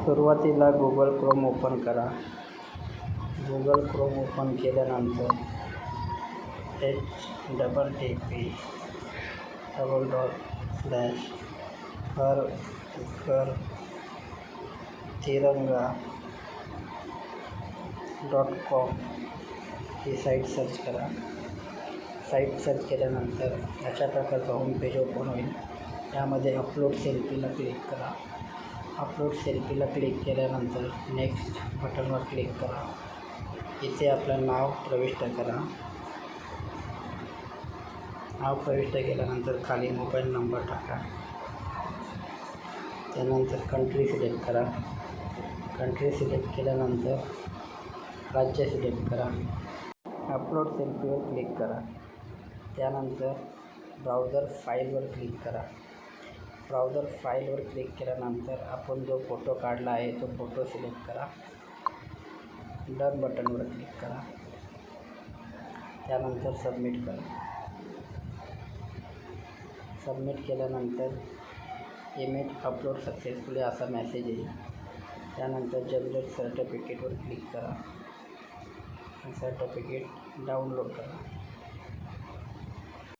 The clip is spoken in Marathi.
सुरुवातीला गुगल क्रोम ओपन करा. गुगल क्रोम ओपन केल्यानंतर H double T P double dot slash Har Ghar Tiranga dot com ही साईट सर्च करा. साईट सर्च केल्यानंतर अशा प्रकारचं होम पेज ओपन होईल. त्यामध्ये अपलोड सेल्फीला क्लिक करा. अपलोड सेल्फीला क्लिक केल्यानंतर नेक्स्ट बटनवर क्लिक करा. इथे आपलं नाव प्रविष्ट करा. नाव प्रविष्ट केल्यानंतर खाली मोबाईल नंबर टाका. त्यानंतर कंट्री सिलेक्ट करा. कंट्री सिलेक्ट केल्यानंतर राज्य सिलेक्ट करा. अपलोड सेल्फीवर क्लिक करा. त्यानंतर ब्राउझर फाईलवर क्लिक करा. ब्राउझर फाईलवर क्लिक केल्यानंतर आपण जो फोटो काढला आहे तो फोटो सिलेक्ट करा. डन बटनवर क्लिक करा. त्यानंतर सबमिट करा. सबमिट केल्यानंतर इमेज अपलोड सक्सेसफुली असा मेसेज येईल. त्यानंतर जनरेट सर्टिफिकेटवर क्लिक करा. सर्टिफिकेट डाउनलोड करा.